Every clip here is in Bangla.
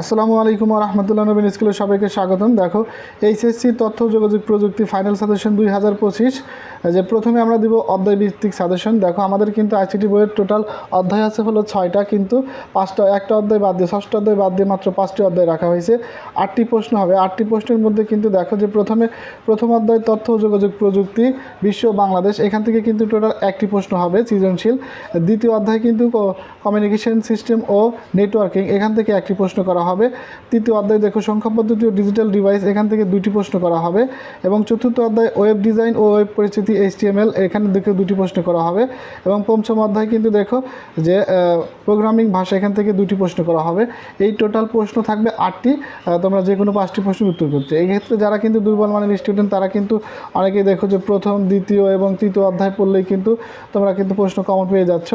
আসসালামু আলাইকুম রহমতুল্লাহ নবীন স্কুলের সবাইকে স্বাগতম। দেখো, এইচএসসি তথ্য যোগাযোগ প্রযুক্তি ফাইনাল সাজেশন দুই হাজার পঁচিশ, যে প্রথমে আমরা দিব অধ্যায় ভিত্তিক সাজেশন। দেখো, আমাদের কিন্তু আইসিটি বইয়ের টোটাল অধ্যায় আছে হলো ছয়টা, কিন্তু পাঁচটা, একটা অধ্যায় বাদ দিয়ে, ষষ্ঠ অধ্যায় বাদ দিয়ে মাত্র পাঁচটি অধ্যায় রাখা হয়েছে। আটটি প্রশ্ন হবে। আটটি প্রশ্নের মধ্যে কিন্তু দেখো যে প্রথমে, প্রথম অধ্যায় তথ্য যোগাযোগ প্রযুক্তি, বিশ্ব বাংলাদেশ, এখান থেকে কিন্তু টোটাল একটি প্রশ্ন হবে সৃজনশীল। দ্বিতীয় অধ্যায় কিন্তু কমিউনিকেশন সিস্টেম ও নেটওয়ার্কিং এখান থেকে একটি প্রশ্ন করা হবে। তৃতীয় অধ্যায় দেখো, সংখ্যা পদ্ধতি ও ডিজিটাল ডিভাইস এখান থেকে দুটি প্রশ্ন করা হবে। এবং চতুর্থ অধ্যায় ওয়েব ডিজাইন ও ওয়েব পরিচিতি এইচটিএমএল এখানে দেখে দুটি প্রশ্ন করা হবে। এবং পঞ্চম অধ্যায় কিন্তু দেখো যে প্রোগ্রামিং ভাষা, এখান থেকে দুটি প্রশ্ন করা হবে। এই টোটাল প্রশ্ন থাকবে আটটি। তোমরা যে কোনো পাঁচটি প্রশ্নের উত্তর করতে। এই ক্ষেত্রে যারা কিন্তু দুর্বল মানের স্টুডেন্ট তারা কিন্তু অনেকেই দেখো যে প্রথম, দ্বিতীয় এবং তৃতীয় অধ্যায় পড়লেই কিন্তু তোমরা কিন্তু প্রশ্ন কমন পেয়ে যাচ্ছ।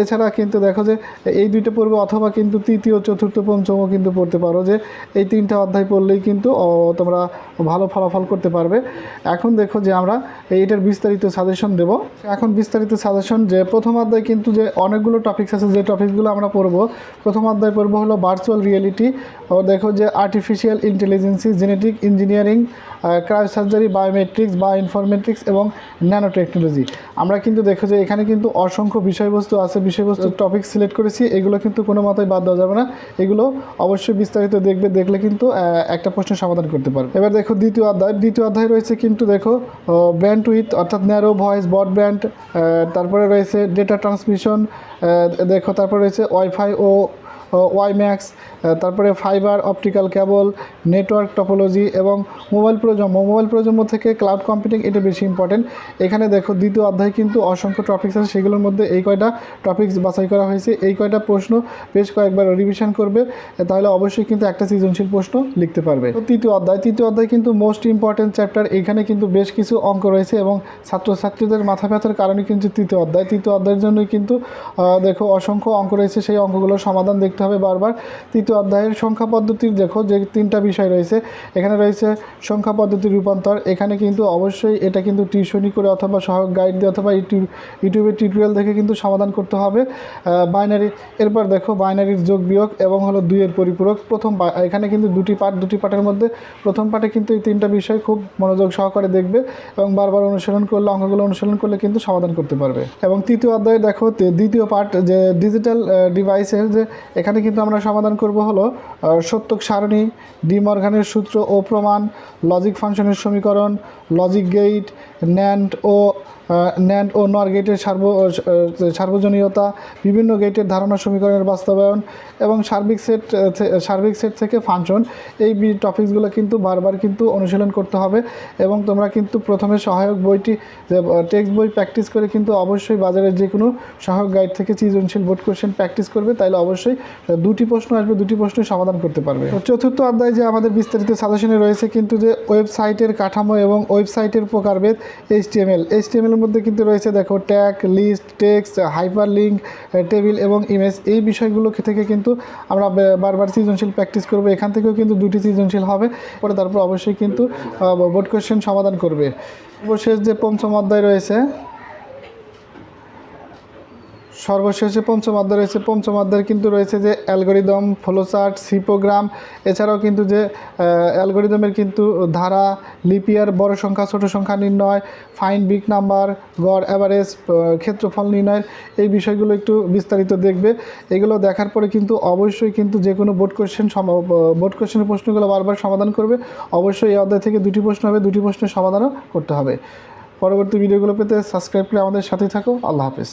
এছাড়া কিন্তু দেখো যে, এই দুইটা পড়বে অথবা কিন্তু তৃতীয়, চতুর্থ পঞ্চমও কিন্তু পড়তে পারো যে এই তিনটা অধ্যায় পড়লেই কিন্তু তোমরা ভালো ফলাফল করতে পারবে। এখন দেখো যে আমরা এইটার বিস্তারিত সাজেশন দেব। এখন বিস্তারিত সাজেশন যে প্রথম অধ্যায় কিন্তু যে অনেকগুলো টপিকস আছে যে টপিকগুলো আমরা পড়ব প্রথম অধ্যায় পড়ব হলো ভার্চুয়াল রিয়েলিটি ও দেখো যে artificial intelligence genetic engineering cryo surgery biometrics বা ইনফরমেটিক্স এবং ন্যানো টেকনোলজি আমরা কিন্তু দেখো যে এখানে কিন্তু অসংখ্য বিষয়বস্তু আছে বিষয়বস্তু টপিক সিলেক্ট করেছি এগুলো কিন্তু কোনো মতেই বাদ দেওয়া যাবে না। এগুলো অবশ্যই বিস্তারিত দেখবে, দেখলে কিন্তু একটা প্রশ্নের সমাধান করতে পারবে। এবার দেখো দ্বিতীয় অধ্যায়। দ্বিতীয় অধ্যায় রয়েছে কিন্তু দেখো ব্যান্ড উইথ অর্থাৎ ন্যারো ভয়েস ব্রডব্যান্ড তারপরে রয়েছে ডেটা ট্রান্সমিশন দেখো তারপরে রয়েছে ওয়াইফাই ও ওয়াই ম্যাক্স তারপরে fibre optical cable network topology এবং মোবাইল প্রজন্ম। মোবাইল প্রজন্ম থেকে ক্লাউড কম্পিউটিং এটা বেশি ইম্পর্টেন্ট এখানে দেখো দ্বিতীয় অধ্যায় কিন্তু অসংখ্য টপিক্স আছে। সেগুলোর মধ্যে এই কয়টা টপিক্স বাছাই করা হয়েছে। এই কয়টা প্রশ্ন বেশ কয়েকবার রিভিশন করবে। তাহলে অবশ্যই কিন্তু একটা সৃজনশীল প্রশ্ন লিখতে পারবে। তৃতীয় অধ্যায়। তৃতীয় অধ্যায় কিন্তু মোস্ট ইম্পর্টেন্ট চ্যাপ্টার এখানে কিন্তু বেশ কিছু অঙ্ক রয়েছে এবং ছাত্রছাত্রীদের মাথা ব্যথার কারণে কিন্তু তৃতীয় অধ্যায়। তৃতীয় অধ্যায়ের জন্যই কিন্তু দেখো অসংখ্য অঙ্ক রয়েছে। সেই অঙ্কগুলোর সমাধান দেখতে হবে বারবার। তৃতীয় অধ্যায়ের সংখ্যা পদ্ধতির দেখো, যে তিনটা বিষয় রয়েছে। এখানে রয়েছে সংখ্যা পদ্ধতির রূপান্তর। এখানে কিন্তু অবশ্যই এটা কিন্তু টিউশনি করে অথবা সহায়ক গাইড দিয়ে অথবা ইউটিউব, ইউটিউবের টিউটোরিয়াল দেখে কিন্তু সমাধান করতে হবে। বাইনারি এরপর দেখো বাইনারির যোগ বিয়োগ এবং হলো দুইয়ের পরিপূরক। প্রথম এখানে কিন্তু দুটি পার্ট দুটি পার্টের মধ্যে প্রথম পার্টে কিন্তু এই তিনটা বিষয় খুব মনোযোগ সহকারে দেখবে এবং বারবার অনুসরণ করলে, অঙ্কগুলো অনুসরণ করলে কিন্তু সমাধান করতে পারবে। এবং তৃতীয় অধ্যায়ে দেখো দ্বিতীয় পার্ট যে ডিজিটাল ডিভাইসের যে এখানে কিন্তু আমরা সমাধান করব হলো সত্যক সারণী ডিমর্গানের সূত্র ও প্রমাণ লজিক ফাংশনের সমীকরণ লজিক গেট ন্যান্ড ও ন্যান্ড ও নর গেটের সার্ব সার্বজনীয়তা বিভিন্ন গেটের ধারণা সমীকরণের বাস্তবায়ন এবং সার্বিক সেট সার্বিক সেট থেকে ফাংশন এই টপিকসগুলো কিন্তু বারবার কিন্তু অনুশীলন করতে হবে এবং তোমরা কিন্তু প্রথমে সহায়ক বইটি টেক্সট বই প্র্যাকটিস করে কিন্তু অবশ্যই বাজারের যে কোনো সহায়ক গাইড থেকে সৃজনশীল বোর্ড কোশ্চেন প্র্যাকটিস করবে তাহলে অবশ্যই দুটি প্রশ্ন আসবে, দুটি প্রশ্নের সমাধান করতে পারবে। চতুর্থ অধ্যায় যে আমাদের বিস্তারিত সাজেশনে রয়েছে কিন্তু যে ওয়েবসাইটের কাঠামো এবং ওয়েবসাইটের প্রকারভেদ এইচটিএমএল এইচটিএমএল এর মধ্যে কিন্তু রয়েছে দেখো tag list text hyperlink table এবং ইমেজ এই বিষয়গুলো থেকে কিন্তু আমরা বারবার সৃজনশীল প্র্যাকটিস করব। এখান থেকেও কিন্তু দুটি সৃজনশীল হবে। পরে তারপর অবশ্যই কিন্তু বোর্ড কোশ্চেন সমাধান করবে। সর্বশেষ যে পঞ্চম অধ্যায় রয়েছে সর্বশেষে পঞ্চম অধ্যায় রয়েছে পঞ্চম অধ্যায় কিন্তু রয়েছে যে অ্যালগোরিদম, ফ্লোচার্ট সি প্রোগ্রাম এছাড়াও কিন্তু যে অ্যালগোরিদমের কিন্তু ধারা লিপিয়ার বড় সংখ্যা, ছোট সংখ্যা নির্ণয়, ফাইন, বিগ নাম্বার, গড় অ্যাভারেজ ক্ষেত্রফল নির্ণয়ের এই বিষয়গুলো একটু বিস্তারিত দেখবে। এগুলো দেখার পরে কিন্তু অবশ্যই কিন্তু যে কোনো বোর্ড কোশ্চেন বোর্ড কোশ্চেনের প্রশ্নগুলো বারবার সমাধান করবে। অবশ্যই এই অধ্যায় থেকে দুটি প্রশ্ন হবে, দুটি প্রশ্নের সমাধানও করতে হবে। পরবর্তী ভিডিওগুলো পেতে সাবস্ক্রাইব করে আমাদের সাথে থাকো। আল্লাহ হাফেজ।